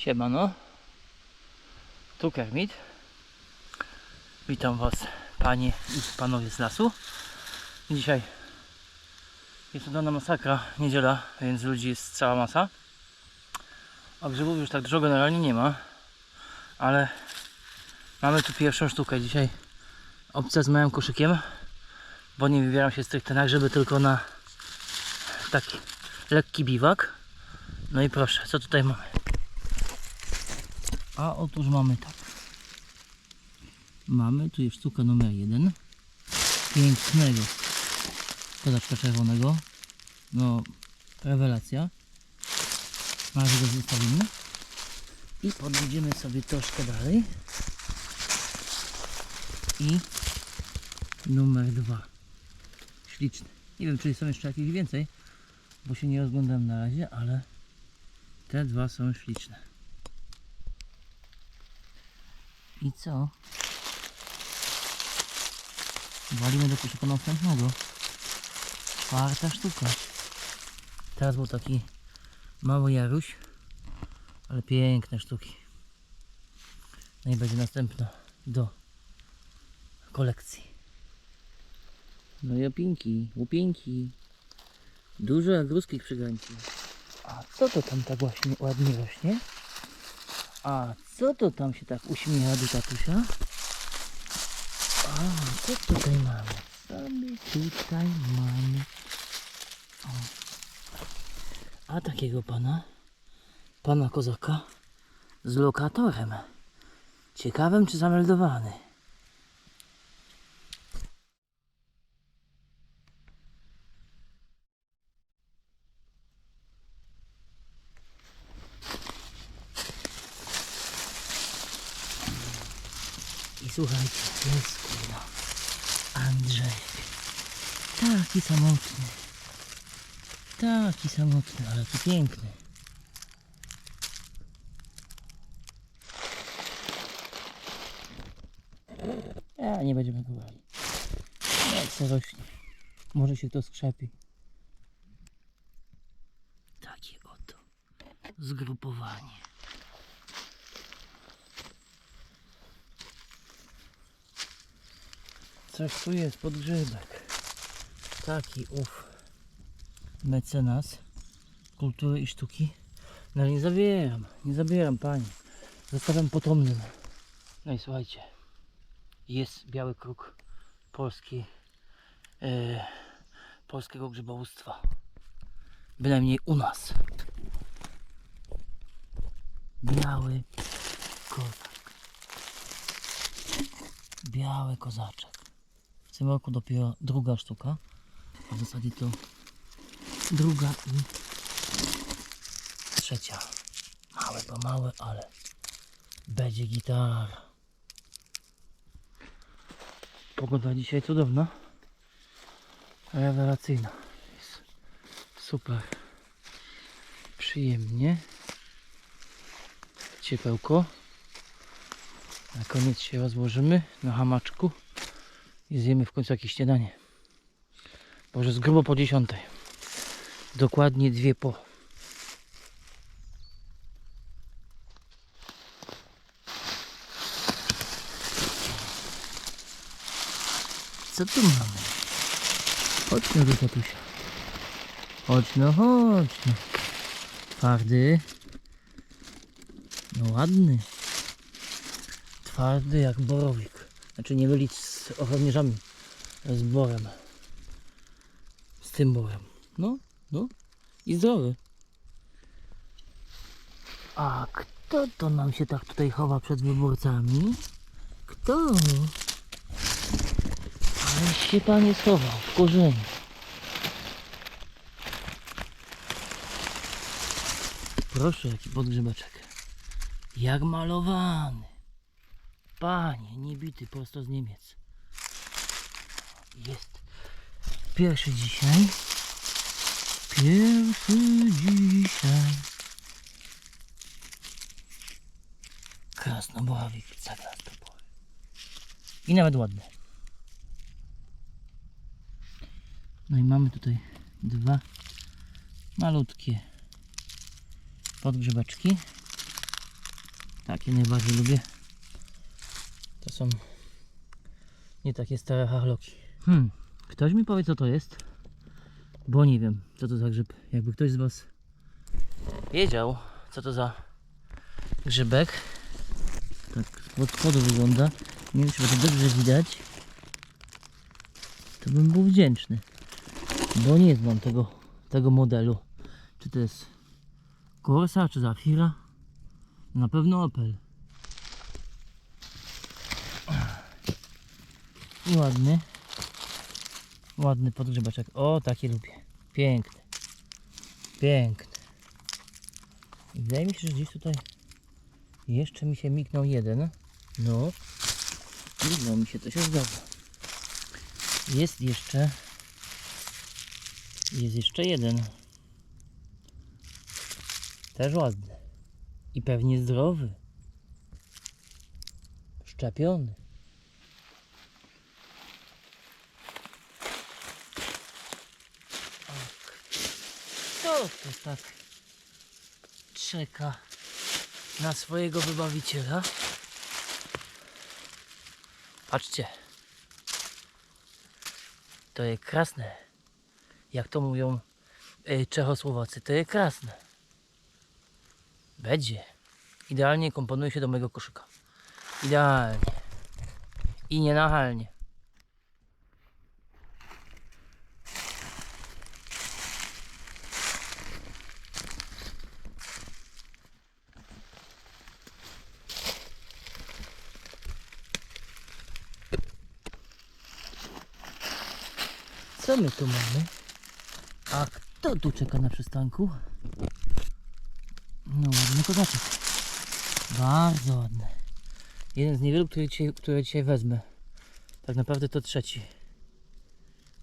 Siemano. Tu Kermit. Witam Was, Panie i Panowie z lasu. Dzisiaj jest udana masakra, niedziela, więc ludzi jest cała masa. A grzybów już tak dużo generalnie nie ma. Ale mamy tu pierwszą sztukę. Dzisiaj opcja z małym koszykiem, bo nie wybieram się stricte na grzyby, tylko na taki lekki biwak. No i proszę, co tutaj mamy? A otóż mamy tak. Mamy tu jest sztuka numer jeden. Pięknego kozaczka czerwonego. No, rewelacja. Razie go zostawimy. I podjedziemy sobie troszkę dalej. I numer dwa. Śliczny. Nie wiem, czy są jeszcze jakieś więcej, bo się nie rozglądam na razie, ale te dwa są śliczne. I co? Walimy do koszyka następnego. Czwarta sztuka. Teraz był taki mały Jaruś, ale piękne sztuki. No i będzie następna do kolekcji. No i opinki, łupinki. Dużo jak ruskich przygańców. A co to tam tak właśnie ładnie rośnie? A co to tam się tak uśmiecha do tatusia? A co tutaj mamy? Co my tutaj mamy? O. A takiego pana, pana kozaka z lokatorem. Ciekawym czy zameldowany? Słuchajcie, jest kurwa Andrzej. Taki samotny. Taki samotny, ale to piękny. Ja nie będziemy go brali. Jak se rośnie. Może się to skrzepi. Takie oto zgrupowanie. Coś tu jest, podgrzybek. Taki ów mecenas kultury i sztuki. No nie zabieram, nie zabieram pani. Zostawiam potomnym. No i słuchajcie, jest biały kruk polski, e, polskiego grzybołówstwa. Bynajmniej u nas. Biały kozak. Biały kozaczek. Tym roku dopiero druga sztuka. W zasadzie to druga i trzecia. Małe, bo małe, ale będzie gitara. Pogoda dzisiaj cudowna. Rewelacyjna. Jest super. Przyjemnie. Ciepełko. Na koniec się rozłożymy na hamaczku i zjemy w końcu jakieś śniadanie. Bo już jest grubo po 10. Dokładnie dwie po. Co tu mamy? Chodź no do tatusia. Chodź no, chodź no. Twardy. No ładny. Twardy jak borowik. Znaczy nie mylić z ochroniarzami. Z borem. Z tym borem. No, no. I zdrowy. A kto to nam się tak tutaj chowa przed wyborcami? Kto? Ale się panie schował w korzeniu. Proszę, jaki podgrzebeczek. Jak malowany. Panie, niebity prosto z Niemiec. Jest pierwszy dzisiaj. Pierwszy dzisiaj. Krasnobławik, zagrastobłowy. I nawet ładny. No i mamy tutaj dwa malutkie podgrzebeczki. Takie najbardziej lubię. To są nie takie stare harloki. Hmm, ktoś mi powie co to jest? Bo nie wiem, co to za grzyb. Jakby ktoś z Was wiedział, co to za grzybek. Tak od spodu wygląda. Nie wiem, czy to dobrze widać. To bym był wdzięczny. Bo nie znam tego, tego modelu. Czy to jest Corsa, czy Zafira? Na pewno Opel. Ładny. Ładny podgrzebaczek. O, takie lubię. Piękny. Piękny. I wydaje mi się, że gdzieś tutaj jeszcze mi się mignął jeden. No. Mignął mi się, to się zgadza. Jest jeszcze jest jeszcze jeden. Też ładny. I pewnie zdrowy. Szczepiony. Kto to tak czeka na swojego wybawiciela? Patrzcie. To jest krasne. Jak to mówią y, Czechosłowacy, to jest krasne. Będzie. Idealnie komponuje się do mojego koszyka. Idealnie. I nienachalnie. Co my tu mamy? A kto tu czeka na przystanku? No ładny kozaczek. Bardzo ładny. Jeden z niewielu, który dzisiaj, które dzisiaj wezmę. Tak naprawdę to trzeci.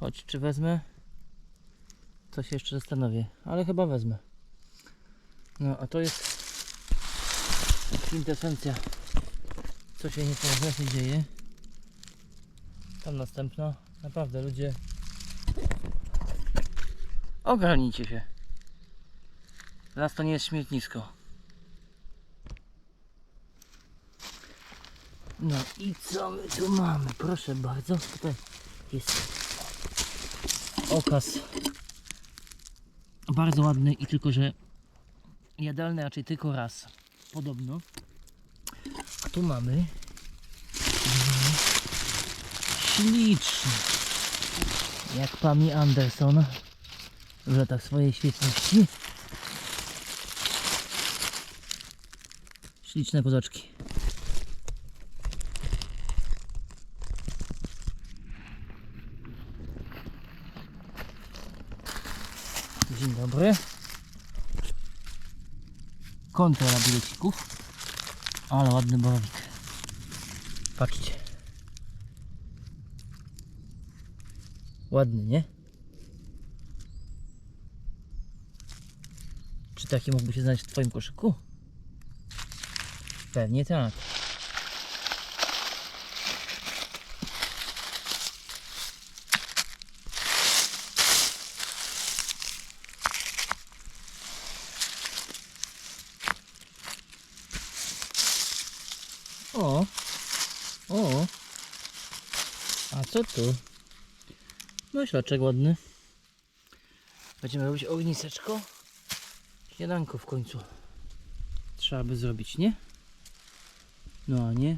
Choć czy wezmę? To się jeszcze zastanowię, ale chyba wezmę. No a to jest kwintesencja. Co się nie dzieje. Tam następna. Naprawdę ludzie Ogarnijcie się. Las to nie jest śmietnisko. No i co my tu mamy? Proszę bardzo. Tutaj jest okaz. Bardzo ładny i tylko, że jadalny raczej tylko raz. Podobno. A tu mamy śliczny. Jak Pami Anderson w latach swojej świetności. Śliczne kozaczki. Dzień dobry. Kontrola bilecików. Ale ładny borowik. Patrzcie. Ładny, nie? Czy taki mógłby się znaleźć w Twoim koszyku? Pewnie tak. O, o, a co tu? No ślaczek ładny. Będziemy robić ogniseczko. Śniadanko w końcu. Trzeba by zrobić, nie? No a nie?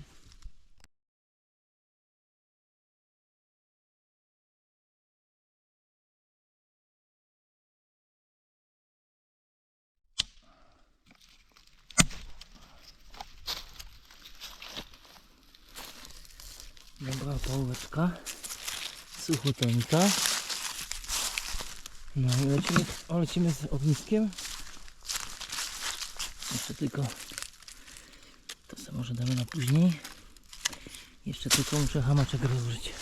Dobra połóweczka. Suchotonka. No i lecimy, lecimy z ogniskiem. Jeszcze tylko to sobie może damy na później. Jeszcze tylko muszę hamaczek rozłożyć.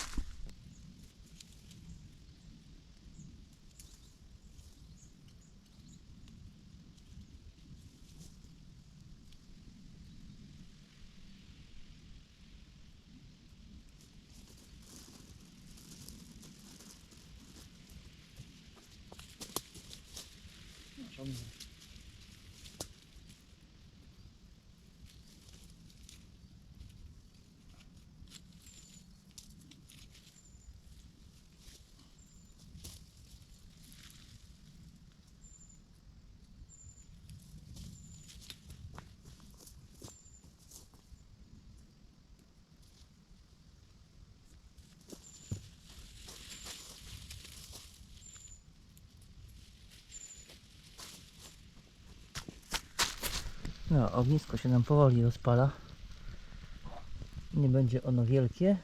No, ognisko się nam powoli rozpala. Nie będzie ono wielkie,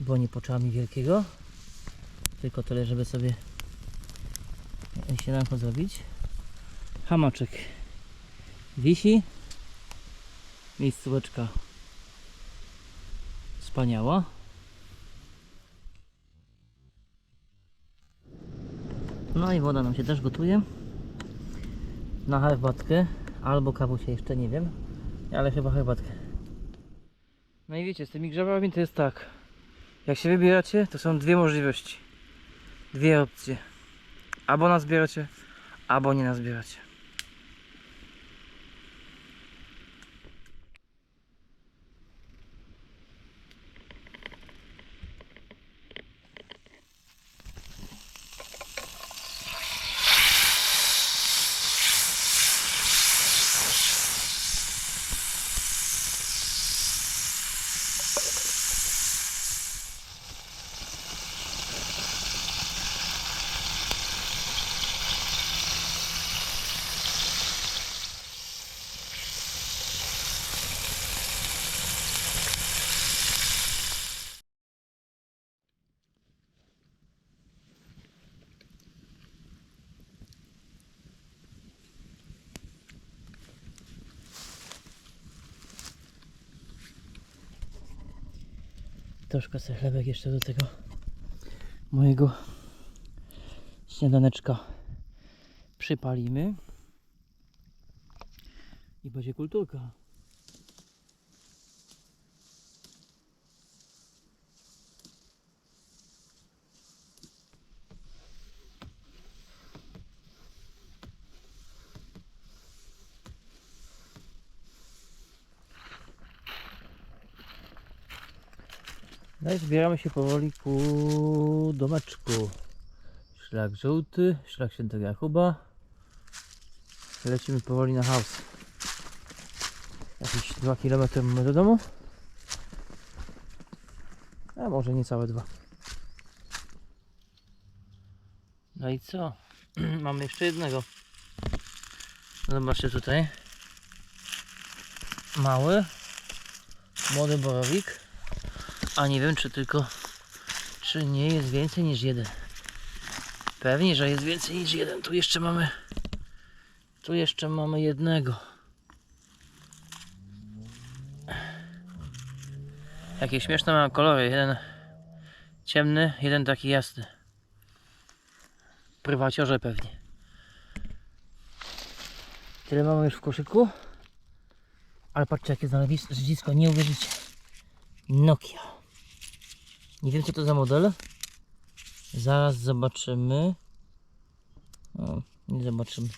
bo nie poczamy wielkiego, tylko tyle, żeby sobie śniadanko zrobić. Hamaczek wisi. Miejscóweczka wspaniała. No i woda nam się też gotuje. Na herbatkę albo kawusie jeszcze nie wiem, ale chyba herbatkę. No i wiecie, z tymi grzebami to jest tak. Jak się wybieracie, to są dwie możliwości. Dwie opcje. Albo nazbieracie, albo nie nazbieracie. Troszkę sobie chlebek jeszcze do tego mojego śniadaneczka przypalimy. I będzie kulturka. No i zbieramy się powoli ku domeczku. Szlak żółty, szlak świętego Jakuba. Lecimy powoli na house. Jakieś 2 km mamy do domu. A może niecałe dwa. No i co? Mamy jeszcze jednego. Zobaczcie tutaj. Mały. Młody borowik. A nie wiem czy tylko czy nie jest więcej niż jeden. Pewnie, że jest więcej niż jeden. Tu jeszcze mamy tu jeszcze mamy jednego. Jakie śmieszne ma kolory. Jeden ciemny, jeden taki jasny. Prywaciorze pewnie. Tyle mamy już w koszyku. Ale patrzcie jakie znalezisko, nie uwierzycie. Nokia. Nie wiem co to za model. Zaraz zobaczymy. O, nie zobaczymy.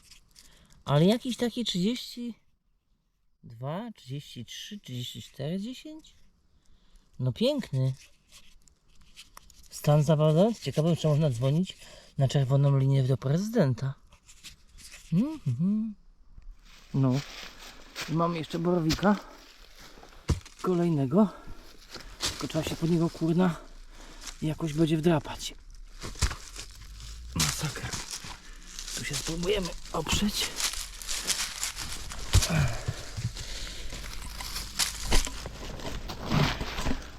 Ale jakiś taki 32, 33, 34, 10? No piękny. Stan zawodowy. Ciekawe, czy można dzwonić na czerwoną linię do prezydenta. Mhm. No. I mamy jeszcze borowika. Kolejnego. Tylko trzeba się pod niego kurna jakoś będzie wdrapać. Masakra. Tu się spróbujemy oprzeć.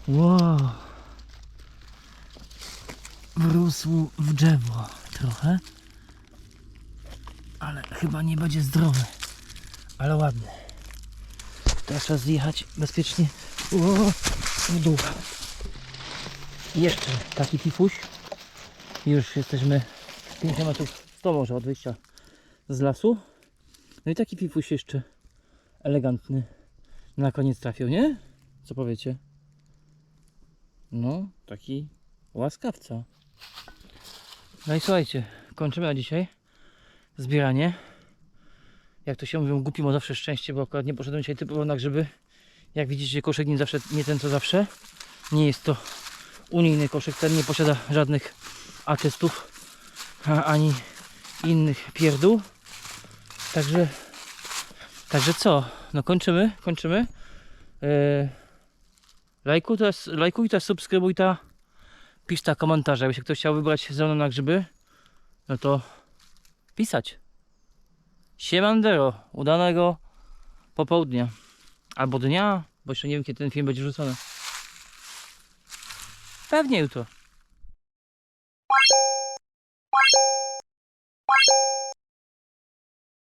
Wow. Wrósł w drzewo trochę. Ale chyba nie będzie zdrowy. Ale ładny. Teraz trzeba zjechać bezpiecznie o, w dół. Jeszcze taki pifuś. Już jesteśmy 5 metrów 100 może od wyjścia z lasu. No i taki pifuś jeszcze elegantny na koniec trafił, nie? Co powiecie? No, taki łaskawca. No i słuchajcie, kończymy na dzisiaj zbieranie. Jak to się mówią, głupi ma zawsze szczęście, bo akurat nie poszedłem dzisiaj typowo na grzyby. Jak widzicie, koszyk nie zawsze, nie ten co zawsze. Nie jest to unijny koszyk, ten nie posiada żadnych atestów a- ani innych pierdół. Także, także co? No kończymy, kończymy. Yy, lajkuj teraz, lajkuj subskrybuj ta, pisz ta komentarze. Jakby się ktoś chciał wybrać ze mną na grzyby, no to pisać. Siemandero, udanego popołudnia. Albo dnia, bo jeszcze nie wiem kiedy ten film będzie wrzucony. Pewnie jutro.